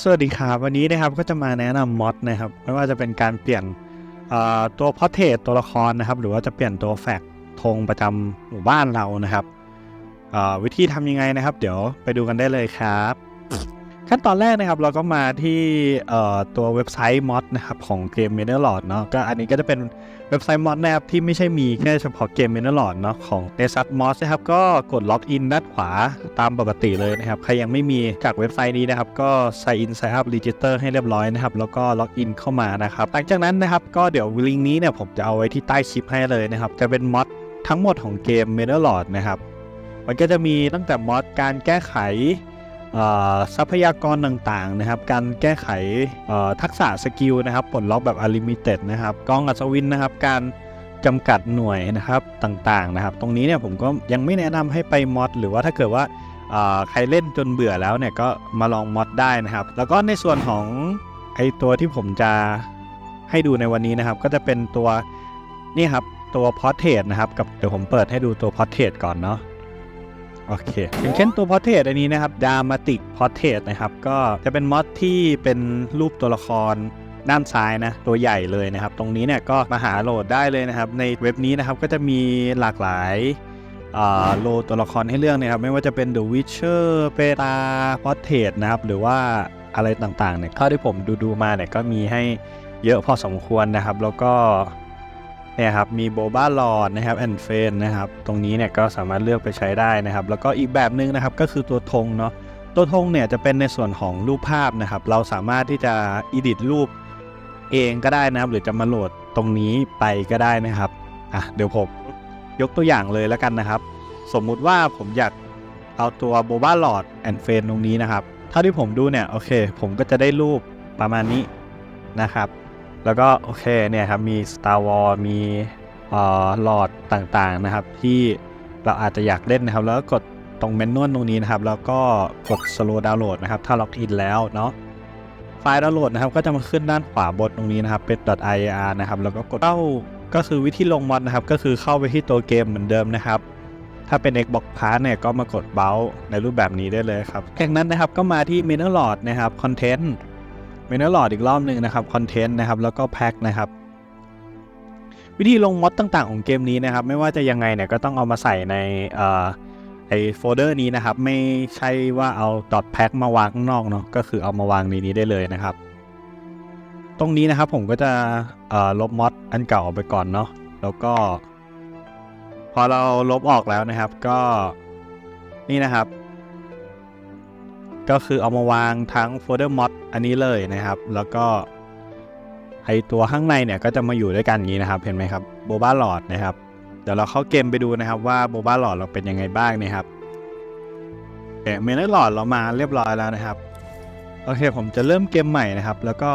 สวัสดีครับวันนี้นะครับก็จะมาแนะนำมอดนะครับไม่ว่าจะเป็นการเปลี่ยนตัวพอเทสตัวละครนะครับ หรือว่าจะเปลี่ยนตัวแฟกธงประจำหมู่บ้านเรานะครับวิธีทำยังไงนะครับ เดี๋ยวไปดูกันได้เลยครับ ขั้นตอนแรกนะครับเราก็มาที่ตัวเว็บไซต์มอดนะครับของเกม m i n e r l o r d เนาะก็อันนี้ก็จะเป็นเว็บไซต์มอดนะครับที่ไม่ใช่มีแค่เฉพาะเกม m i n e r l o r d เนาะของ n e s u s m o d นะครับก็กดล็อกอินด้านขวาตามปกติเลยนะครับ ใครยังไม่มีจากเว็บไซต์นี้นะครับ ก็ sign in sign up register ให้เรียบร้อยนะครับแล้วก็ล็อกอินเข้ามานะครับหลังจากนั้นนะครับก็เดี๋ยวลิงก์นี้เนี่ยผมจะเอาไว้ที่ใต้คลิปให้เลยนะครับจะเป็นมอดทั้งหมดของเกม m i n e r l o r d นะครับมันก็จะมีตั้งแต่มอดการแก้ไข ทรัพยากรต่างๆนะครับ การแก้ไขทักษะสกิลนะครับปลดล็อกแบบ unlimited นะครับกองอัศวินนะครับ การจำกัดหน่วยนะครับต่างๆนะครับ ตรงนี้เนี่ยผมก็ยังไม่แนะนำให้ไปมอดหรือว่าถ้าเกิดว่าใครเล่นจนเบื่อแล้วเนี่ยก็มาลองมอดได้นะครับ แล้วก็ในส่วนของไอตัวที่ผมจะให้ดูในวันนี้นะครับ ก็จะเป็นตัวนี่ครับตัวพอร์เทรนะครับกับเดี๋ยวผมเปิดให้ดูตัวพอร์เทรก่อนเนาะ โอเค อย่างเช่นตัวพอเทรตอันนี้นะครับดามาติกพอเทรตนะครับ ก็จะเป็นมอดที่เป็นรูปตัวละครด้านซ้ายนะตัวใหญ่เลยนะครับ ตรงนี้เนี่ยก็มาหาโหลดได้เลยนะครับ ในเว็บนี้นะครับก็จะมีหลากหลายโหลดตัวละครให้เลือกนะครับ ไม่ว่าจะเป็น The Witcher เปตาพอเทรตนะครับ หรือว่าอะไรต่างๆเนี่ยเท่าที่ผมดูๆมาเนี่ยก็มีให้เยอะพอสมควรนะครับ แล้วก็ เนี่ยครับมีโบบ้าหลอดนะครับแอนเฟนนะครับตรงนี้เนี่ยก็สามารถเลือกไปใช้ได้นะครับ แล้วก็อีกแบบหนึงนะครับก็คือตัวธงเนาะตัวธงเนี่ยจะเป็นในส่วนของรูปภาพนะครับ เราสามารถที่จะอิดิทรูปเองก็ได้นะครับ หรือจะมาโหลดตรงนี้ไปก็ได้นะครับอะเดี๋ยวผมยกตัวอย่างเลยแล้วกันนะครับ สมมุติว่าผมอยากเอาตัวโบบ้าหลอดแอนเฟนตรงนี้นะครับเท่าที่ผมดูเนี่ยโอเค ผมก็จะได้รูปประมาณนี้นะครับ แล้วก็โอเคเนี่ยครับมี Star Wars มีเอ่อหลอดต่างๆนะครับ ที่เราอาจจะอยากเล่นนะครับ แล้วก็กดตรงเมนนตรงนี้นะครับ แล้วก็กด slow download นะครับ ถ้าล็อกอินแล้วเนาะไฟล์ดาวน์โหลดนะครับก็จะมาขึ้นด้านขวาบนตรงนี้นะครับเป็น .ir นะครับแล้วก็กดเข้าก็คือวิธีลงมอดนะครับ ก็คือเข้าไปที่ตัวเกมเหมือนเดิมนะครับ ถ้าเป็น Xbox Pass เนี่ยก็มากดเบลในรูปแบบนี้ได้เลยครับจากนั้นนะครับก็มาที่ m i n e r l o r d นะครับ Content มนหลอดอีกรอบหนึ่งนะครับคอนเทนต์นะครับแล้วก็แพ็คนะครับวิธีลงมอดต่างๆของเกมนี้นะครับ ไม่ว่าจะยังไงเนี่ยก็ต้องเอามาใส่ในไอโฟลเดอร์นี้นะครับ ไม่ใช่ว่าเอา dot pack มาวางข้างนอกเนาะก็คือเอามาวางในนี้ได้เลยนะครับ ตรงนี้นะครับผมก็จะลบมอดอันเก่าออกไปก่อนเนาะแล้วก็ พอเราลบออกแล้วนะครับ ก็นี่นะครับ ก็คือเอามาวางทั้งโฟลเดอร์มอดอันนี้เลยนะครับ แล้วก็ไอตัวข้างในเนี่ยก็จะมาอยู่ด้วยกันอย่างนี้นะครับ เห็นไหมครับโบบ้าหลอดนะครับ เดี๋ยวเราเข้าเกมไปดูนะครับว่าโบบ้าหลอดเราเป็นยังไงบ้างนะครับเเมนหลอดเรามาเรียบร้อยแล้วนะครับ โอเคผมจะเริ่มเกมใหม่นะครับ แล้วก็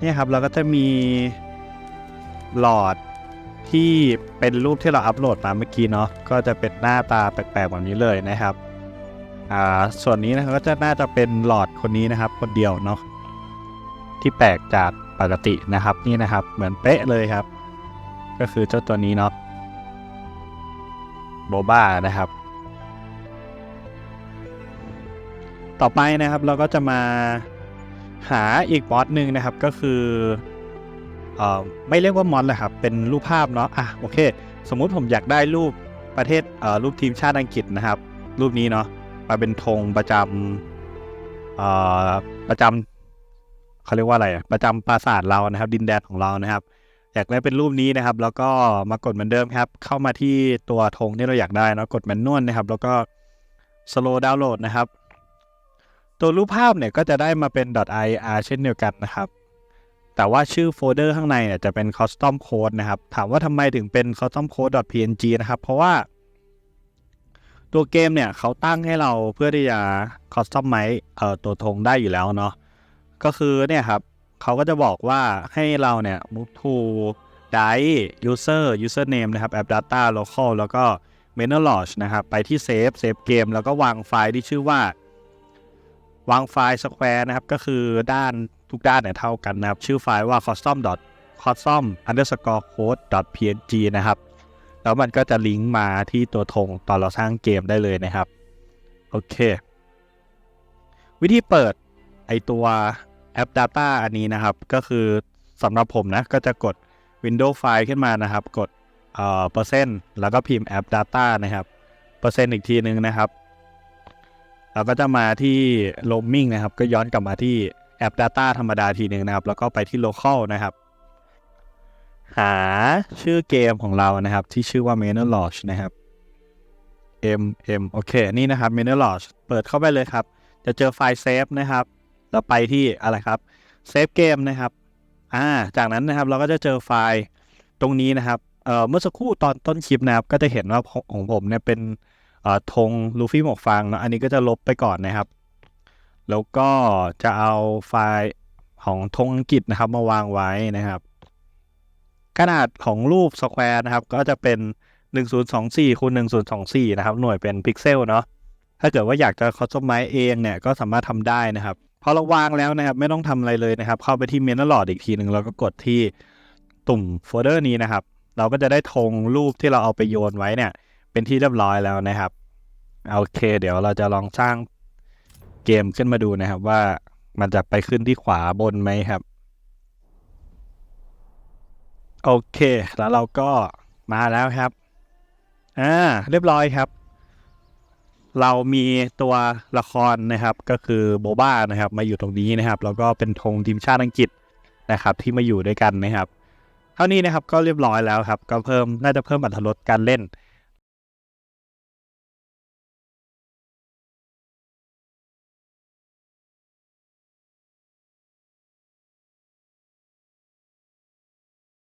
เนี่ยครับเราก็จะมีหลอดที่เป็นรูปที่เราอัปโหลดมาเมื่อกี้เนาะก็จะเป็นหน้าตาแปลกๆแบบนี้เลยนะครับ อ่าส่วนนี้นะครับก็จะน่าจะเป็นหลอดคนนี้นะครับ คนเดียวเนาะที่แปลกจากปกตินะครับนี่นะครับ เหมือนเป๊ะเลยครับ ก็คือเจ้าตัวนี้เนาะโบบ้านะครับ ต่อไปนะครับเราก็จะมาหาอีกมอดหนึ่งนะครับก็คือเอ่อไม่เรียกว่ามอดเลยครับ เป็นรูปภาพเนาะอะโอเค สมมุติผมอยากได้รูปประเทศเอ่อรูปทีมชาติอังกฤษนะครับ รูปนี้เนาะ มาเป็นธงประจำประจำเขาเรียกว่าอะไรอะประจำปราสาทเรานะครับ ดินแดนของเรานะครับ อยากได้เป็นรูปนี้นะครับ แล้วก็มากดเหมือนเดิมครับ เข้ามาที่ตัวธงที่เราอยากได้นะกดแมนนวลนะครับ แล้วก็ slow download นะครับ ตัวรูปภาพเนี่ยก็จะได้มาเป็น .ir เช่นเดียวกันนะครับแต่ว่าชื่อโฟลเดอร์ข้างในเนี่ยจะเป็น custom code นะครับ ถามว่าทำไมถึงเป็น custom code .png นะครับ เพราะว่า ตัวเกมเนี่ยเขาตั้งให้เราเพื่อที่จะคอสตอมไมซ์เอ่อตัวธงได้อยู่แล้วเนาะก็คือเนี่ยครับเขาก็จะบอกว่าให้เราเนี่ย move to die user username นะครับ app data local แล้วก็ m a n u l launch นะครับ ไปที่ save save เกมแล้วก็วางไฟล์ที่ชื่อว่า วางไฟล์ square นะครับ ก็คือด้านทุกด้านเนี่ยเท่ากันนะครับ ชื่อไฟล์ว่า custom custom underscore code png นะครับ แล้วมันก็จะลิงก์มาที่ตัวธงตอนเราสร้างเกมได้เลยนะครับ โอเค วิธีเปิดไอตัวแอป Data อันนี้นะครับ ก็คือสำหรับผมนะ ก็จะกด Windows File ขึ้นมานะครับ กดเอ่อเปอร์เซ็นต์แล้วก็พิมพ์แอป Data นะครับเปอร์เซ็นต์อีกทีนึงนะครับเราก็จะมาที่ roaming นะครับ ก็ย้อนกลับมาที่แอป Data ธรรมดาทีหนึ่งนะครับ แล้วก็ไปที่ local นะครับ หาชื่อเกมของเรานะครับ ที่ชื่อว่า m a n o Lodge นะครับ M M โอเค นี่นะครับ m a n o Lodge เปิดเข้าไปเลยครับ จะเจอไฟล์เซฟนะครับ แล้วไปที่อะไรครับเซฟเกมนะครับอ่าจากนั้นนะครับเราก็จะเจอไฟล์ตรงนี้นะครับเอ่อเมื่อสักครู่ตอนต้นคลิปนะครับ ก็จะเห็นว่าของของผมเนี่ยเป็นเอ่อธงลูฟี่หมวกฟางเนาะอันนี้ก็จะลบไปก่อนนะครับ แล้วก็จะเอาไฟล์ของธงอังกฤษนะครับมาวางไว้นะครับ ขนาดของรูปสแควร์นะครับ ก็จะเป็น 1024คูณ1024 นะครับ หน่วยเป็นพิกเซลเนาะถ้าเกิดว่าอยากจะคอสตอมไมซ์เองเนี่ยก็สามารถทำได้นะครับพอเราวางแล้วนะครับ ไม่ต้องทำอะไรเลยนะครับ เข้าไปที่เมนหลอดอีกทีหนึ่งแล้วก็กดที่ตุ่มโฟลเดอร์นี้นะครับ เราก็จะได้ธงรูปที่เราเอาไปโยนไว้เนี่ย เป็นที่เรียบร้อยแล้วนะครับโอเค เดี๋ยวเราจะลองสร้างเกมขึ้นมาดูนะครับ ว่ามันจะไปขึ้นที่ขวาบนไหมครับ โอเค แล้วเราก็มาแล้วครับ อ่า เรียบร้อยครับ เรามีตัวละครนะครับ ก็คือโบบ้านะครับ มาอยู่ตรงนี้นะครับ แล้วก็เป็นธงทีมชาติอังกฤษนะครับ ที่มาอยู่ด้วยกันนะครับ เท่านี้นะครับก็เรียบร้อยแล้วครับ ก็เพิ่มน่าจะเพิ่มอรรถรสการเล่น